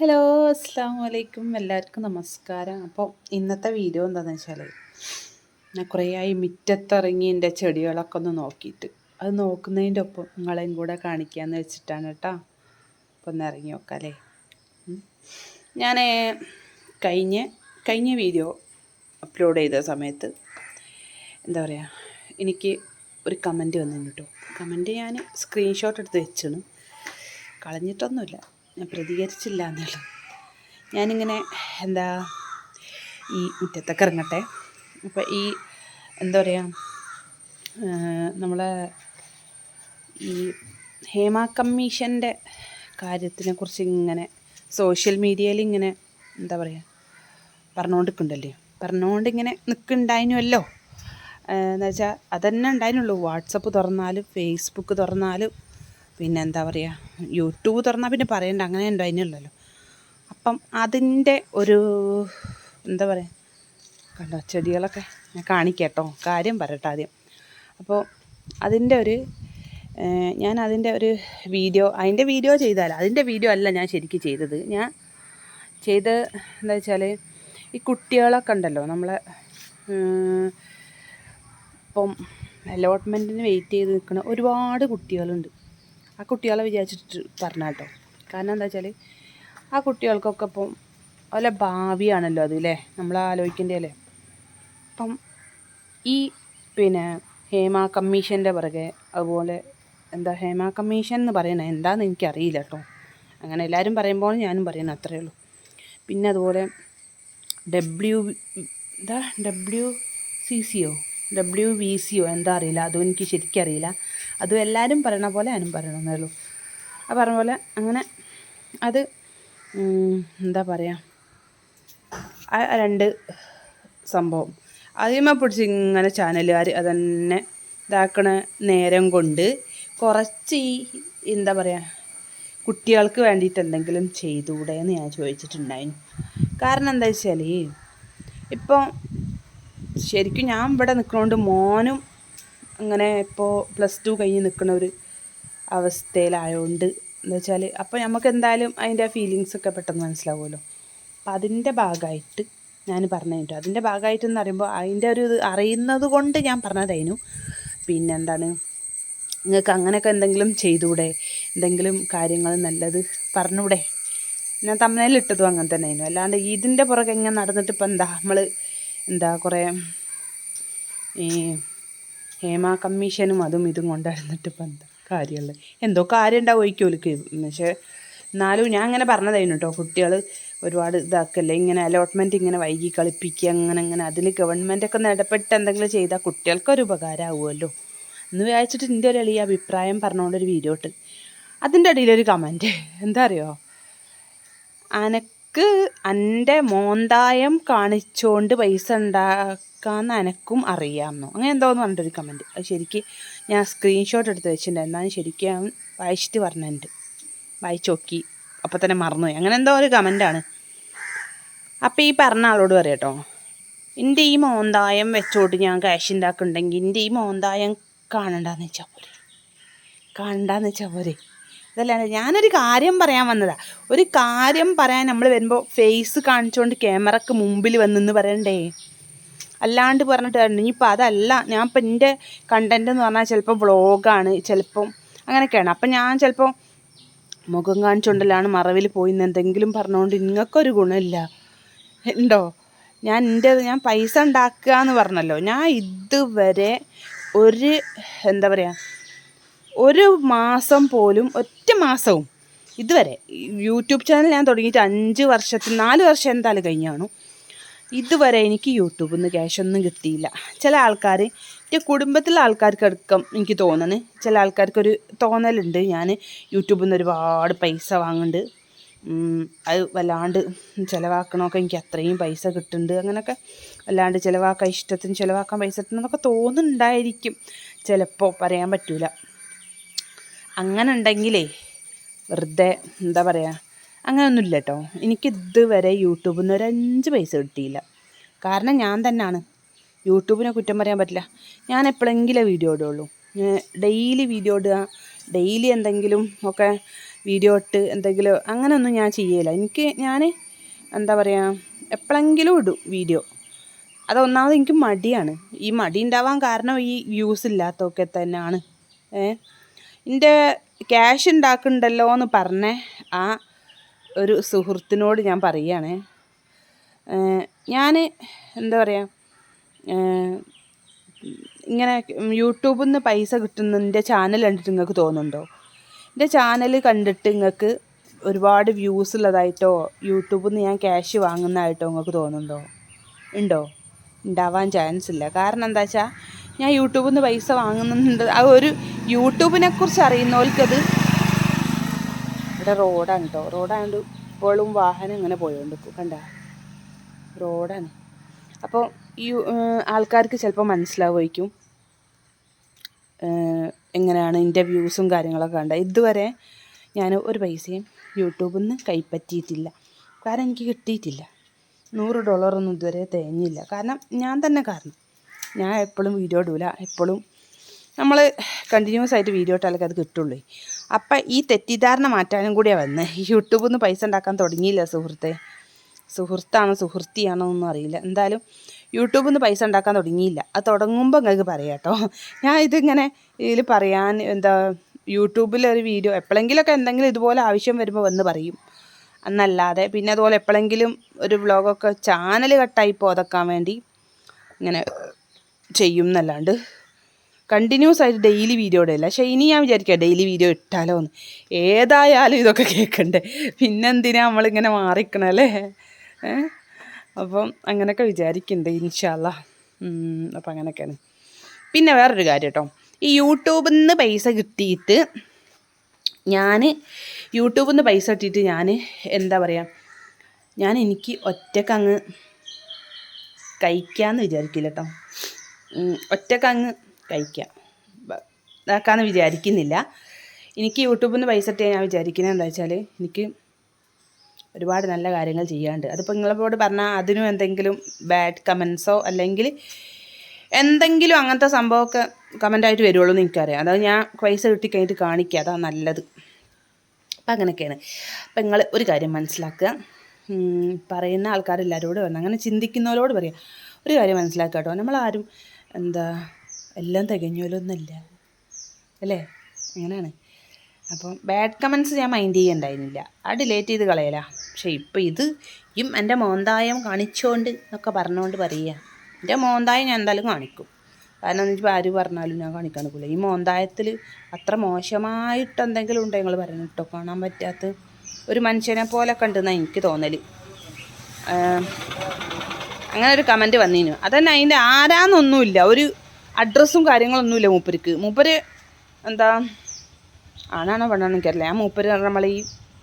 Hello അസ്സാം വലൈക്കും എല്ലാവർക്കും നമസ്കാരം. അപ്പോൾ ഇന്നത്തെ വീഡിയോ എന്താണെന്ന് വെച്ചാൽ ഞാൻ കുറേ ആയി മുറ്റത്തിറങ്ങി എന്റെ ചെടികളൊക്കെ ഒന്ന് നോക്കിയിട്ട്. അത് നോക്കുന്നതിന്റെ ഒപ്പം നിങ്ങളെയും കൂടെ കാണിക്കാമെന്ന് വെച്ചിട്ടാണ് കേട്ടോ. അപ്പോൾ ഒന്ന് ഇറങ്ങി നോക്കാം അല്ലേ ഞാൻ കഴിഞ്ഞ കഴിഞ്ഞ വീഡിയോ അപ്ലോഡ് ചെയ്ത സമയത്ത് എന്താ പറയുക എനിക്ക് ഒരു കമന്റ് വന്നിട്ടുണ്ട് കമന്റ് ഞാൻ സ്ക്രീൻഷോട്ട് എടുത്ത് വെച്ചാണ് കളഞ്ഞിട്ടൊന്നുമില്ല. ഞാൻ പ്രതികരിച്ചില്ല എന്നുള്ളത് ഞാനിങ്ങനെ എന്താ ഈ മുറ്റത്തൊക്കെ ഇറങ്ങട്ടെ. അപ്പോൾ ഈ എന്താ പറയുക നമ്മളെ ഈ ഹേമ കമ്മീഷന്റെ കാര്യത്തിനെ കുറിച്ച് ഇങ്ങനെ സോഷ്യൽ മീഡിയയിൽ ഇങ്ങനെ എന്താ പറയുക പറഞ്ഞുകൊണ്ടിരിക്കുന്നുണ്ടല്ലേ പറഞ്ഞുകൊണ്ട് ഇങ്ങനെ നിൽക്കുന്നുണ്ടായിരുന്നുവല്ലോ എന്നുവെച്ചാൽ അതന്നെ ഉണ്ടായിരുന്നുള്ളൂ. വാട്സപ്പ് തുറന്നാലും ഫേസ്ബുക്ക് തുറന്നാലും പിന്നെ എന്താ പറയുക യൂട്യൂബ് തുറന്നാൽ പിന്നെ പറയണ്ട അങ്ങനെ ഉണ്ടോ അതിനുള്ളല്ലോ. അപ്പം അതിന്റെ ഒരു എന്താ പറയുക കണ്ടോ ചെടികളൊക്കെ ഞാൻ കാണിക്കട്ടോ കാര്യം പറയട്ടെ ആദ്യം. അപ്പോൾ അതിന്റെ ഒരു ഞാൻ അതിന്റെ ഒരു വീഡിയോ അതിന്റെ വീഡിയോ ചെയ്താൽ അതിന്റെ വീഡിയോ അല്ല ഞാൻ ശരിക്കും ചെയ്തത്. ഞാൻ ചെയ്ത് എന്താ വെച്ചാൽ ഈ കുട്ടികളൊക്കെ ഉണ്ടല്ലോ നമ്മളെ ഇപ്പം അലോട്ട്മെന്റിന് വെയിറ്റ് ചെയ്ത് നിൽക്കുന്ന ഒരുപാട് കുട്ടികളുണ്ട്. ആ കുട്ടികളെ വിചാരിച്ചിട്ട് പറഞ്ഞ കേട്ടോ. കാരണം എന്താ വെച്ചാൽ ആ കുട്ടികൾക്കൊക്കെ ഇപ്പം വല്ല ഭാവിയാണല്ലോ അത് അല്ലേ നമ്മൾ ആലോചിക്കേണ്ടത് അല്ലേ അപ്പം ഈ പിന്നെ ഹേമ കമ്മീഷന്റെ പുറകെ അതുപോലെ എന്താ ഹേമ കമ്മീഷൻ എന്ന് പറയുന്നത് എന്താണെന്ന് എനിക്കറിയില്ല കേട്ടോ. അങ്ങനെ എല്ലാവരും പറയുമ്പോൾ ഞാനും പറയുന്നത് അത്രയേ ഉള്ളൂ. പിന്നെ അതുപോലെ ഡബ്ല്യു എന്താ ഡബ്ല്യു സി സിയോ ഡബ്ല്യു വി സിയോ എന്താ അറിയില്ല. അതും എനിക്ക് ശരിക്കും അറിയില്ല. അതും എല്ലാവരും പറയണ പോലെ ഞാനും പറയണമെന്നേ ഉള്ളൂ ആ പറഞ്ഞ പോലെ അങ്ങനെ അത് എന്താ പറയുക ആ രണ്ട് സംഭവം. ആദ്യമേ പിടിച്ച് ഇങ്ങനെ ചാനലുകാർ അതന്നെ ഇതാക്കണ നേരം കൊണ്ട് കുറച്ച് ഈ എന്താ പറയുക കുട്ടികൾക്ക് വേണ്ടിയിട്ട് എന്തെങ്കിലും ചെയ്തുകൂടെ എന്ന് ഞാൻ ചോദിച്ചിട്ടുണ്ടായിരുന്നു. കാരണം എന്താ വെച്ചാൽ ഇപ്പോൾ ശരിക്കും ഞാൻ ഇവിടെ നിൽക്കുന്നതുകൊണ്ട് മോനും അങ്ങനെ ഇപ്പോൾ പ്ലസ് ടു കഴിഞ്ഞ് നിൽക്കുന്ന ഒരു അവസ്ഥയിലായതുകൊണ്ട് എന്ന് വെച്ചാൽ അപ്പോൾ നമുക്ക് എന്തായാലും അതിന്റെ ഫീലിങ്സ് ഒക്കെ പെട്ടെന്ന് മനസ്സിലാവുമല്ലോ. അപ്പം അതിന്റെ ഭാഗമായിട്ട് ഞാൻ പറഞ്ഞു അതിന്റെ ഭാഗമായിട്ട് എന്ന് പറയുമ്പോൾ അതിന്റെ ഒരു ഇത് അറിയുന്നത് കൊണ്ട് ഞാൻ പറഞ്ഞതായിരുന്നു പിന്നെ എന്താണ് നിങ്ങൾക്ക് അങ്ങനെയൊക്കെ എന്തെങ്കിലും ചെയ്തുകൂടെ എന്തെങ്കിലും കാര്യങ്ങൾ നല്ലത് പറഞ്ഞൂടെ? ഞാൻ തമ്മനയിലിട്ടതും അങ്ങനെ തന്നെ ആയിരുന്നു അല്ലാണ്ട് ഇതിന്റെ പുറകെ ഇങ്ങനെ നടന്നിട്ട് ഇപ്പം എന്താ നമ്മൾ എന്താ കുറേ ഈ ഹേമ കമ്മീഷനും അതും ഇതും കൊണ്ടായിരുന്നിട്ട് ഇപ്പം എന്താ കാര്യമുള്ളത്? എന്തോ കാര്യം ഉണ്ടാവും ഒലിക്ക് പക്ഷേ എന്നാലും ഞാൻ അങ്ങനെ പറഞ്ഞതായിരുന്നു കേട്ടോ. കുട്ടികൾ ഒരുപാട് ഇതാക്കല്ലേ ഇങ്ങനെ അലോട്ട്മെന്റ് ഇങ്ങനെ വൈകി കളിപ്പിക്കുക അങ്ങനെ അങ്ങനെ. അതിൽ ഗവൺമെന്റൊക്കെ ഇടപെട്ട് എന്തെങ്കിലും ചെയ്താൽ കുട്ടികൾക്കൊരു ഉപകാരമാവുമല്ലോ. എന്ന് വിചാരിച്ചിട്ട് എന്റെ ഒരു എളിയ അഭിപ്രായം പറഞ്ഞുകൊണ്ടൊരു വീഡിയോ ഇട്ട്. അതിന്റെ ഇടയിലൊരു കമന്റ് എന്താ അറിയോ? അനക്ക് എന്റെ മോന്തായം കാണിച്ചുകൊണ്ട് പൈസ ഉണ്ടാക്കാമെന്ന് എനക്കും അറിയാമെന്നോ. അങ്ങനെ എന്തോന്ന് പറഞ്ഞിട്ടൊരു കമന്റ് അത് ശരിക്ക് ഞാൻ സ്ക്രീൻഷോട്ട് എടുത്ത് വെച്ചിട്ടുണ്ടായിരുന്നു എന്നാലും ശരിക്കും വായിച്ചിട്ട് പറഞ്ഞിട്ടുണ്ട്. വായിച്ച് നോക്കി. അപ്പോൾ തന്നെ മറന്നുപോയി. അങ്ങനെ എന്തോ ഒരു കമന്റാണ് അപ്പോൾ ഈ പറഞ്ഞ ആളോട് പറയട്ടോ എന്റെ ഈ മോന്തായം വെച്ചോട്ട് ഞാൻ ക്യാഷ് ഉണ്ടാക്കുന്നുണ്ടെങ്കിൽ എന്റെ ഈ മോന്തായം കാണണ്ടെന്ന് വെച്ചാൽ പോരെ. കാണണ്ടെന്ന് വെച്ചാൽ പോരെ. അതല്ലാണ്ട് ഞാനൊരു കാര്യം പറയാൻ വന്നതാ. ഒരു കാര്യം പറയാൻ നമ്മൾ വരുമ്പോൾ ഫേസ് കാണിച്ചുകൊണ്ട് ക്യാമറക്ക് മുമ്പിൽ വന്നെന്ന് പറയണ്ടേ? അല്ലാണ്ട് പറഞ്ഞിട്ട് ഇനിയിപ്പോൾ അതല്ല ഞാൻ ഇപ്പം എന്റെ കണ്ടന്റ് എന്ന് പറഞ്ഞാൽ ചിലപ്പോൾ വ്ളോഗാണ് ചിലപ്പം അങ്ങനെയൊക്കെയാണ്. അപ്പം ഞാൻ ചിലപ്പോൾ മുഖം കാണിച്ചുകൊണ്ടല്ലാണ് മറവിൽ പോയി എന്തെങ്കിലും പറഞ്ഞുകൊണ്ട് നിങ്ങൾക്കൊരു ഗുണമില്ല. ഉണ്ടോ ഞാൻ എന്റെ ഞാൻ പൈസ ഉണ്ടാക്കുക എന്ന് പറഞ്ഞല്ലോ. ഞാൻ ഇതുവരെ ഒരു എന്താ പറയുക ഒരു മാസം പോലും ഒറ്റ മാസവും ഇതുവരെ. യൂട്യൂബ് ചാനൽ ഞാൻ തുടങ്ങിയിട്ട് അഞ്ച് വർഷത്തിൽ നാല് വർഷം എന്തായാലും കഴിഞ്ഞാണ്. ഇതുവരെ എനിക്ക് യൂട്യൂബിൽ നിന്ന് ക്യാഷ് ഒന്നും കിട്ടിയില്ല. ചില ആൾക്കാർ എന്റെ കുടുംബത്തിലെ ആൾക്കാർക്ക് എടുക്കാം എനിക്ക് തോന്നുന്നു ചില ആൾക്കാർക്കൊരു തോന്നലുണ്ട്. ഞാൻ യൂട്യൂബിൽ നിന്ന് ഒരുപാട് പൈസ വാങ്ങുന്നുണ്ട് അത് വല്ലാണ്ട് ചിലവാക്കണമൊക്കെ എനിക്ക് അത്രയും പൈസ കിട്ടുന്നുണ്ട്. അങ്ങനെയൊക്കെ വല്ലാണ്ട് ചിലവാക്കാൻ ഇഷ്ടത്തിന് ചിലവാക്കാൻ പൈസ കിട്ടുന്നതൊക്കെ തോന്നുന്നുണ്ടായിരിക്കും. ചിലപ്പോൾ പറയാൻ പറ്റില്ല അങ്ങനെ ഉണ്ടെങ്കിലേ വെറുതെ എന്താ പറയുക അങ്ങനെയൊന്നുമില്ല കേട്ടോ എനിക്ക് ഇതുവരെ യൂട്യൂബിൽ നിന്ന് ഒരു അഞ്ച് പൈസ കിട്ടിയില്ല. കാരണം ഞാൻ തന്നെയാണ് യൂട്യൂബിനെ കുറ്റം പറയാൻ പറ്റില്ല. ഞാൻ എപ്പോഴെങ്കിലും വീഡിയോ ഇടുള്ളൂ. ഡെയിലി വീഡിയോ ഇടുക ഡെയിലി എന്തെങ്കിലും ഒക്കെ വീഡിയോ ഇട്ട് എന്തെങ്കിലും അങ്ങനെയൊന്നും ഞാൻ ചെയ്യില്ല എനിക്ക് ഞാൻ എന്താ പറയുക എപ്പോഴെങ്കിലും ഇടും വീഡിയോ. അതൊന്നാമത് എനിക്ക് മടിയാണ്. ഈ മടി ഉണ്ടാവാൻ കാരണം ഈ വ്യൂസ് ഇല്ലാത്തതൊക്കെ തന്നെയാണ് ഏ എന്റെ ക്യാഷ് ഉണ്ടാക്കുന്നുണ്ടല്ലോ എന്ന് പറഞ്ഞ ആ ഒരു സുഹൃത്തിനോട് ഞാൻ പറയുകയാണ് ഞാൻ എന്താ പറയുക ഇങ്ങനെ യൂട്യൂബിൽ നിന്ന് പൈസ കിട്ടുന്നതിന്റെ ചാനൽ കണ്ടിട്ട് നിങ്ങൾക്ക് തോന്നുന്നുണ്ടോ? എന്റെ ചാനൽ കണ്ടിട്ട് നിങ്ങൾക്ക് ഒരുപാട് വ്യൂസ് ഉള്ളതായിട്ടോ യൂട്യൂബിൽ നിന്ന് ഞാൻ ക്യാഷ് വാങ്ങുന്നതായിട്ടോ നിങ്ങൾക്ക് തോന്നുന്നുണ്ടോ? ഉണ്ടോ ഉണ്ടാവാൻ ചാൻസ് ഇല്ല. കാരണം എന്താ വെച്ചാൽ ഞാൻ യൂട്യൂബിൽ നിന്ന് പൈസ വാങ്ങുന്നുണ്ട്. ആ ഒരു യൂട്യൂബിനെ കുറിച്ച് അറിയുന്നവർക്കത് ഇവിടെ റോഡാണ് കേട്ടോ റോഡായതുകൊണ്ട് ഇപ്പോഴും വാഹനം ഇങ്ങനെ പോയോണ്ട് കണ്ട? റോഡാണ്. അപ്പോൾ ഈ ആൾക്കാർക്ക് ചിലപ്പോൾ മനസ്സിലാവുമായിരിക്കും എങ്ങനെയാണ് എന്റെ വ്യൂസും കാര്യങ്ങളൊക്കെ കണ്ട. ഇതുവരെ ഞാൻ ഒരു പൈസയും യൂട്യൂബിൽ നിന്ന് കൈപ്പറ്റിയിട്ടില്ല. കാരണം എനിക്ക് കിട്ടിയിട്ടില്ല. നൂറ് ഡോളറൊന്നും ഇതുവരെ തേഞ്ഞില്ല. കാരണം ഞാൻ തന്നെ കാരണം ഞാൻ എപ്പോഴും വീഡിയോ ഇടൂല. എപ്പോഴും നമ്മൾ കണ്ടിന്യൂസ് ആയിട്ട് വീഡിയോ ഇട്ടാലൊക്കെ അത് കിട്ടുള്ളൂ. അപ്പം ഈ തെറ്റിദ്ധാരണ മാറ്റാനും കൂടിയാണ് വന്നത് യൂട്യൂബിൽ നിന്ന് പൈസ ഉണ്ടാക്കാൻ തുടങ്ങിയില്ല സുഹൃത്തെ. സുഹൃത്താണോ സുഹൃത്തിയാണോ ഒന്നും അറിയില്ല. എന്തായാലും യൂട്യൂബിൽ നിന്ന് പൈസ ഉണ്ടാക്കാൻ തുടങ്ങിയില്ല. അത് തുടങ്ങുമ്പോൾ നിങ്ങൾക്ക് പറയാം കേട്ടോ. ഞാൻ ഇതിങ്ങനെ ഇതിൽ പറയാൻ എന്താ യൂട്യൂബിലൊരു വീഡിയോ എപ്പോഴെങ്കിലുമൊക്കെ എന്തെങ്കിലും ഇതുപോലെ ആവശ്യം വരുമ്പോൾ വന്ന് പറയും. എന്നല്ലാതെ പിന്നെ അതുപോലെ എപ്പോഴെങ്കിലും ഒരു വ്ളോഗൊക്കെ ചാനൽ കട്ടായി പോതക്കാൻ വേണ്ടി ഇങ്ങനെ ചെയ്യും എന്നല്ലാണ്ട് കണ്ടിന്യൂസ് ആയിട്ട് ഡെയിലി വീഡിയോ ഇടയില്ല പക്ഷേ ഇനി ഞാൻ വിചാരിക്കുക ഡെയിലി വീഡിയോ ഇട്ടാലോ എന്ന്. ഏതായാലും ഇതൊക്കെ കേൾക്കണ്ടേ പിന്നെന്തിനാ നമ്മളിങ്ങനെ മാറിക്കണല്ലേ അപ്പം അങ്ങനെയൊക്കെ വിചാരിക്കുന്നുണ്ട് ഇൻഷാല്ല അപ്പം അങ്ങനെയൊക്കെയാണ് പിന്നെ വേറൊരു കാര്യം കേട്ടോ ഈ യൂട്യൂബിൽ നിന്ന് പൈസ കിട്ടിയിട്ട് ഞാൻ യൂട്യൂബിൽ നിന്ന് പൈസ കിട്ടിയിട്ട് ഞാൻ എന്താ പറയുക ഞാൻ എനിക്ക് ഒറ്റക്കങ്ങ് കഴിക്കാമെന്ന് വിചാരിക്കില്ല കേട്ടോ ഒറ്റക്കങ്ങ് കഴിക്കാം. ഇതാക്കാമെന്ന് വിചാരിക്കുന്നില്ല. എനിക്ക് യൂട്യൂബിൽ നിന്ന് പൈസ ഇട്ട് ഞാൻ വിചാരിക്കുന്നത് എന്താ വെച്ചാൽ എനിക്ക് ഒരുപാട് നല്ല കാര്യങ്ങൾ ചെയ്യാണ്ട് അതിപ്പോൾ നിങ്ങളോട് പറഞ്ഞാൽ അതിനും എന്തെങ്കിലും ബാഡ് കമൻസോ അല്ലെങ്കിൽ എന്തെങ്കിലും അങ്ങനത്തെ സംഭവമൊക്കെ കമന്റായിട്ട് വരുള്ളൂ എന്ന് എനിക്കറിയാം. അതായത് ഞാൻ പൈസ കിട്ടിക്കഴിഞ്ഞിട്ട് കാണിക്കുക അതാണ് നല്ലത്. അപ്പം അങ്ങനെയൊക്കെയാണ്. അപ്പം നിങ്ങൾ ഒരു കാര്യം മനസ്സിലാക്കുക പറയുന്ന ആൾക്കാരെല്ലാവരോടും പറഞ്ഞു അങ്ങനെ ചിന്തിക്കുന്നവരോട് പറയാം. ഒരു കാര്യം മനസ്സിലാക്കുക കേട്ടോ നമ്മളാരും എന്താ എല്ലാം തികഞ്ഞോലൊന്നുമില്ല. അല്ലേ? അങ്ങനെയാണ്. അപ്പം ബാഡ് കമൻസ് ഞാൻ മൈൻഡ് ചെയ്യണ്ടായിരുന്നില്ല. ആ ഡിലേറ്റ് ചെയ്ത് കളയല. പക്ഷേ ഇപ്പോൾ ഇത് ഈ എന്റെ മോന്തായം കാണിച്ചുകൊണ്ട് എന്നൊക്കെ പറഞ്ഞുകൊണ്ട് പറയുക. എന്റെ മോന്തായം ഞാൻ എന്തായാലും കാണിക്കും. കാരണം എന്ന് വെച്ചാൽ ആര് പറഞ്ഞാലും ഞാൻ കാണിക്കാൻ നിൽക്കില്ല ഈ മോന്തായത്തിൽ അത്ര മോശമായിട്ട് എന്തെങ്കിലും ഉണ്ടോ നിങ്ങൾ പറയുന്നത്? കേട്ടോ കാണാൻ പറ്റാത്ത ഒരു മനുഷ്യനെ പോലെ കണ്ടെന്നാണ് എനിക്ക് തോന്നൽ അങ്ങനെ ഒരു കമന്റ് വന്നിനു. അതന്നെ അതിന്റെ ആരാന്നൊന്നുമില്ല ഒരു അഡ്രസ്സും കാര്യങ്ങളൊന്നുമില്ല മൂപ്പർക്ക് മൂപ്പര് എന്താ ആണാണോ പെണ്ണാണോ എനിക്കറിയില്ല. ആ മൂപ്പര് നമ്മൾ ഈ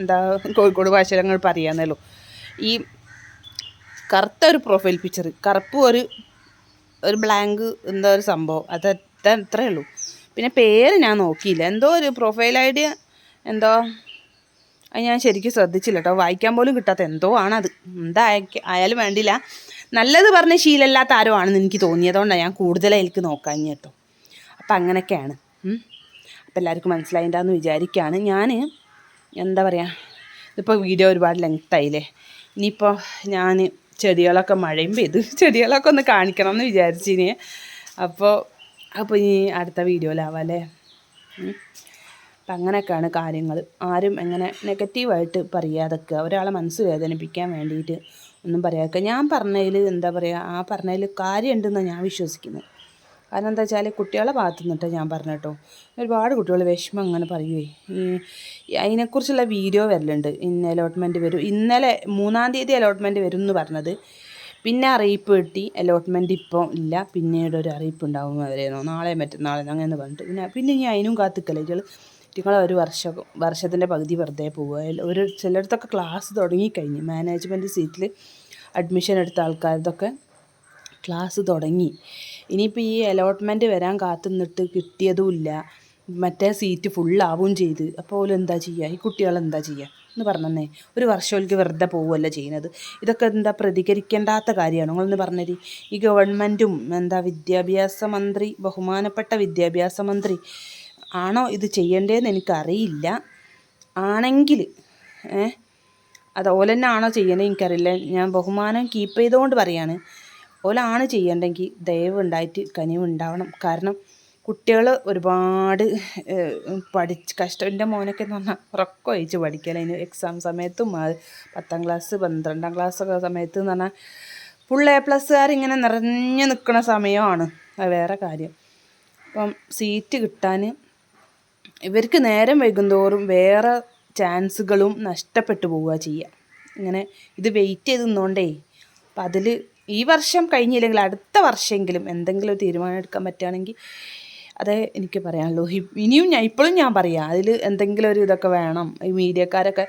എന്താ കോഴിക്കോട് ഭാഷകൾ പറയാന്നല്ലോ ഈ കറുത്ത ഒരു പ്രൊഫൈൽ പിക്ചർ കറുപ്പ് ഒരു ഒരു ബ്ലാങ്ക് എന്താ ഒരു സംഭവം. അത് അത്രയേ ഉള്ളൂ. പിന്നെ പേര് ഞാൻ നോക്കിയില്ല. എന്തോ ഒരു പ്രൊഫൈൽ ഐ ഡി എന്തോ അത് ഞാൻ ശരിക്കും ശ്രദ്ധിച്ചില്ല കേട്ടോ. വായിക്കാൻ പോലും കിട്ടാത്ത എന്തോ ആണത്. എന്താ ആയാലും വേണ്ടില്ല. നല്ലത് പറഞ്ഞ ശീലമില്ലാത്ത ആരോ ആണെന്ന് എനിക്ക് തോന്നിയതുകൊണ്ടാണ് ഞാൻ കൂടുതലായി എനിക്ക് നോക്കാൻ കേട്ടോ. അപ്പം അങ്ങനെയൊക്കെയാണ് അപ്പം എല്ലാവർക്കും മനസ്സിലായിട്ടാന്ന് വിചാരിക്കുകയാണ് ഞാൻ എന്താ പറയുക ഇതിപ്പോൾ വീഡിയോ ഒരുപാട് ലെങ്ത് ആയില്ലേ ഇനിയിപ്പോൾ ഞാൻ ചെടികളൊക്കെ മഴയും പെയ്ത് ചെടികളൊക്കെ ഒന്ന് കാണിക്കണം എന്ന് വിചാരിച്ചിനി. അപ്പോൾ അപ്പോൾ ഇനി അടുത്ത വീഡിയോയിലാവാം അല്ലേ? അപ്പം അങ്ങനെയൊക്കെയാണ് കാര്യങ്ങൾ ആരും എങ്ങനെ നെഗറ്റീവായിട്ട് പറയാതൊക്കെ ഒരാളെ മനസ്സ് വേദനിപ്പിക്കാൻ വേണ്ടിയിട്ട് ഒന്നും പറയാതൊക്കെ. ഞാൻ പറഞ്ഞതിൽ എന്താ പറയുക ആ പറഞ്ഞതിൽ കാര്യമുണ്ടെന്നാണ് ഞാൻ വിശ്വസിക്കുന്നത് കാരണം എന്താ വെച്ചാൽ കുട്ടികളെ ഭാഗത്തു നിന്നിട്ട് ഞാൻ പറഞ്ഞു കേട്ടോ ഒരുപാട് കുട്ടികൾ വിഷമം അങ്ങനെ പറയുവേ. ഈ അതിനെക്കുറിച്ചുള്ള വീഡിയോ വരലുണ്ട്. ഇന്ന് അലോട്ട്മെന്റ് വരും. ഇന്നലെ മൂന്നാം തീയതി അലോട്ട്മെന്റ് വരും എന്ന് പറഞ്ഞത്. പിന്നെ അറിയിപ്പ് കിട്ടി. അലോട്ട്മെന്റ് ഇപ്പോൾ ഇല്ല. പിന്നീട് ഒരു അറിയിപ്പ് ഉണ്ടാവും അവരെന്നോ നാളെ മറ്റന്നാളെ അങ്ങനെ പറഞ്ഞിട്ട്. പിന്നെ പിന്നെ ഇനി അതിനും കാത്തിക്കല്ലേ നിങ്ങൾ ഒരു വർഷം വർഷത്തിന്റെ പകുതി വെറുതെ പോവുക. ഒരു ചിലയിടത്തൊക്കെ ക്ലാസ് തുടങ്ങിക്കഴിഞ്ഞ് മാനേജ്മെന്റ് സീറ്റിൽ അഡ്മിഷൻ എടുത്ത ആൾക്കാരതൊക്കെ ക്ലാസ് തുടങ്ങി. ഇനിയിപ്പോൾ ഈ അലോട്ട്മെന്റ് വരാൻ കാത്തു നിന്നിട്ട് കിട്ടിയതുമില്ല. മറ്റേ സീറ്റ് ഫുള്ളാവുകയും ചെയ്ത്. അപ്പോൾ എന്താ ചെയ്യുക? ഈ കുട്ടികൾ എന്താ ചെയ്യുക? എന്ന് പറഞ്ഞേ ഒരു വർഷമൊക്കെ വെറുതെ പോവുമല്ല ചെയ്യുന്നത്. ഇതൊക്കെ എന്താ പ്രതികരിക്കേണ്ടാത്ത കാര്യമാണ്? നിങ്ങളൊന്ന് പറഞ്ഞത് ഈ ഗവൺമെന്റും എന്താ വിദ്യാഭ്യാസ മന്ത്രി ബഹുമാനപ്പെട്ട വിദ്യാഭ്യാസ മന്ത്രി ആണോ ഇത് ചെയ്യേണ്ടതെന്ന് എനിക്കറിയില്ല. ആണെങ്കിൽ ഏ അത് ഓലെന്നെ ആണോ ചെയ്യേണ്ടത് എനിക്കറിയില്ല. ഞാൻ ബഹുമാനം കീപ്പ് ചെയ്തുകൊണ്ട് പറയാണ്. ഓലാണ് ചെയ്യേണ്ടെങ്കിൽ ദയവ് ഉണ്ടായിട്ട് കനിവ് ഉണ്ടാവണം. കാരണം കുട്ടികൾ ഒരുപാട് പഠിച്ച് കഷ്ടം. എന്റെ മോനൊക്കെ എന്ന് പറഞ്ഞാൽ ഉറക്കം ഒഴിച്ച് പഠിക്കല. അതിന് എക്സാം സമയത്തും പത്താം ക്ലാസ് പന്ത്രണ്ടാം ക്ലാസ്സൊക്കെ സമയത്ത് എന്ന് പറഞ്ഞാൽ ഫുൾ എ പ്ലസ്സുകാരിങ്ങനെ നിറഞ്ഞു നിൽക്കുന്ന സമയമാണ്. വേറെ കാര്യം. അപ്പം സീറ്റ് കിട്ടാൻ ഇവർക്ക് നേരം വൈകുന്തോറും വേറെ ചാൻസുകളും നഷ്ടപ്പെട്ടു പോവുക ചെയ്യുക ഇങ്ങനെ ഇത് വെയിറ്റ് ചെയ്ത് നിന്നോണ്ടേ അപ്പം അതിൽ ഈ വർഷം കഴിഞ്ഞില്ലെങ്കിൽ അടുത്ത വർഷമെങ്കിലും എന്തെങ്കിലും തീരുമാനം എടുക്കാൻ പറ്റുകയാണെങ്കിൽ അതേ എനിക്ക് പറയാനുള്ളൂ. ഇനിയും ഞാൻ ഇപ്പോഴും ഞാൻ പറയാം അതിൽ എന്തെങ്കിലും ഒരു ഇതൊക്കെ വേണം. ഈ മീഡിയക്കാരൊക്കെ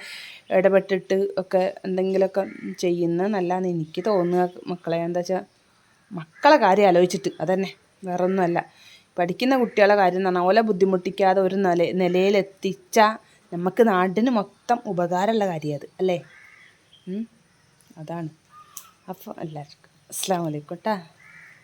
ഇടപെട്ടിട്ട് ഒക്കെ എന്തെങ്കിലുമൊക്കെ ചെയ്യുന്ന നല്ലതെന്ന് എനിക്ക് തോന്നുക. മക്കളെ എന്താ വെച്ചാൽ മക്കളെ കാര്യം ആലോചിച്ചിട്ട് അതന്നെ വേറൊന്നുമല്ല. പഠിക്കുന്ന കുട്ടികളെ കാര്യം എന്ന് പറഞ്ഞാൽ ഓലെ ബുദ്ധിമുട്ടിക്കാതെ ഒരു നില നിലയിലെത്തിച്ചാൽ നമുക്ക് നാടിന് മൊത്തം ഉപകാരമുള്ള കാര്യം അത് അല്ലേ? അതാണ്. അപ്പോൾ എല്ലാവർക്കും. അസ്സാം വലൈക്കും കേട്ടോ